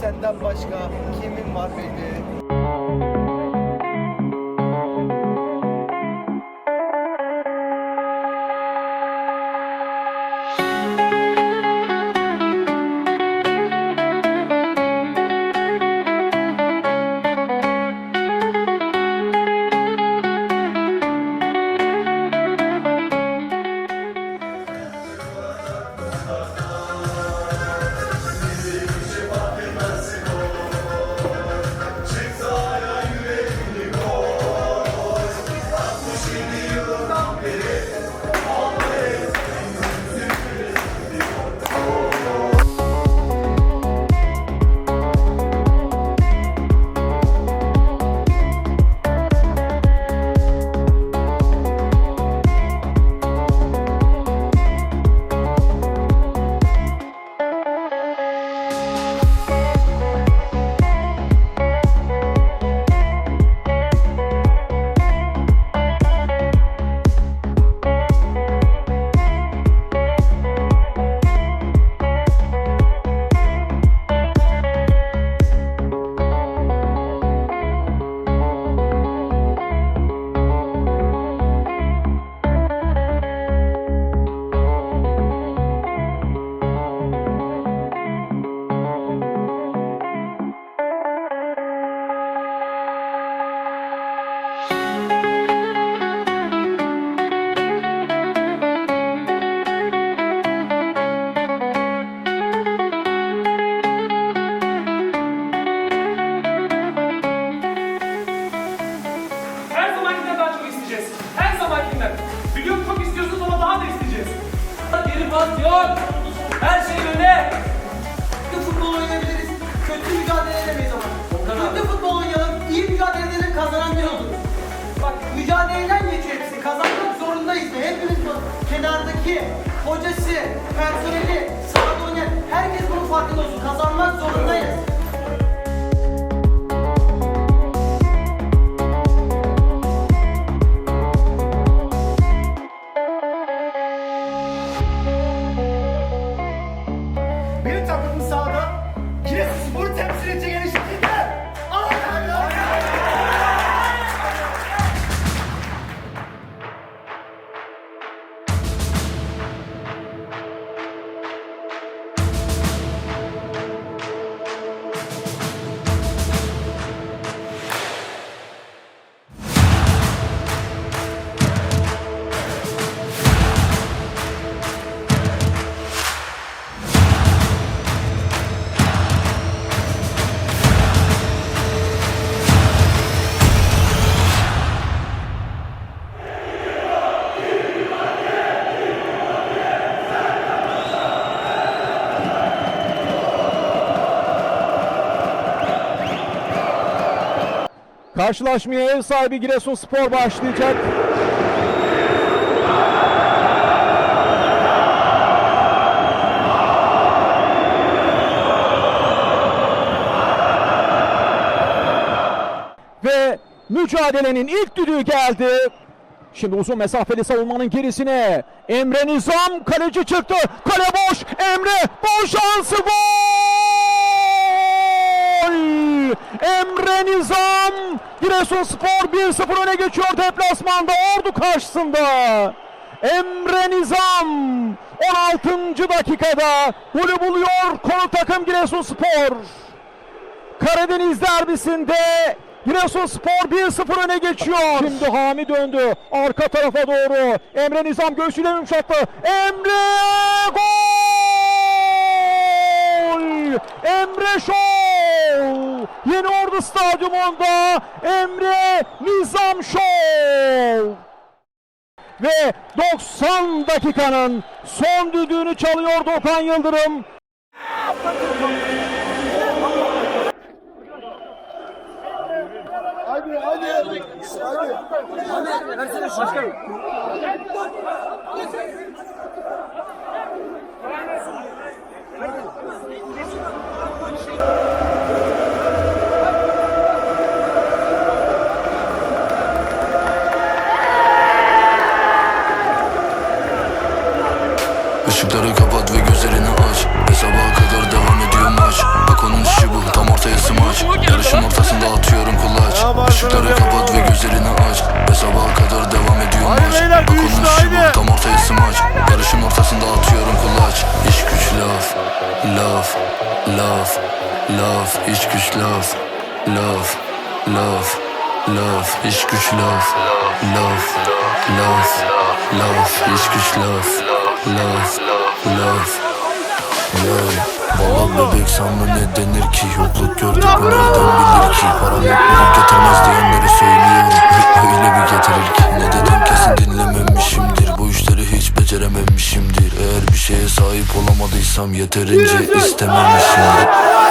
senden başka kimin var belli? Her isteyeceğiz. Her zamankinden. Biliyorum çok istiyorsunuz ama daha da isteyeceğiz. Geri pas yok. Her şey öne. Kötü futbol oynayabiliriz. Kötü mücadele edemeyiz ama. Kötü futbol oynayalım, iyi mücadele edelim, kazanan bir olur. Bak mücadeleden geçiyor hepsi. Kazanmak zorundayız da. Hepimiz bu kenardaki hocası, personeli, sahada oynayan herkes bunun farkında olsun. Kazanmak zorundayız. Karşılaşmaya ev sahibi Giresunspor başlayacak. Ve mücadelenin ilk düdüğü geldi. Şimdi uzun mesafeli savunmanın gerisine Emre Nizam kaleci çıktı. Kale boş. Emre boş şansı gol! Emre Nizam Giresunspor 1-0 öne geçiyor deplasmanda Ordu karşısında. Emre Nizam 16. dakikada golü buluyor konu takım Giresunspor. Karadeniz derbisinde Giresunspor 1-0 öne geçiyor. Şimdi Hami döndü. Arka tarafa doğru. Emre Nizam göğsüyle yumuşattı. Emre gol! Emre Show! Yeni Ordu Stadyumunda Emre Nizam Show! Ve 90 dakikanın son düdüğünü çalıyor Okan Yıldırım. Işıkları kapat ve gözlerini aç Ve sabaha Laf Laf İş güç laf Laf Laf Laf İş güç laf Laf Laf Laf İş güç laf Laf Laf Laf Valla bebek sana ne denir ki? Yokluk gördük bu nereden bilir ki. Para mutluluk getirmez diyenleri söylüyorum Öyle bir getirir ki. Ne dedim kesin dinlememişimdir Bu işleri hiç becerememişimdir. Eğer bir şeye sahip olamadıysam Yeterince istememişimdir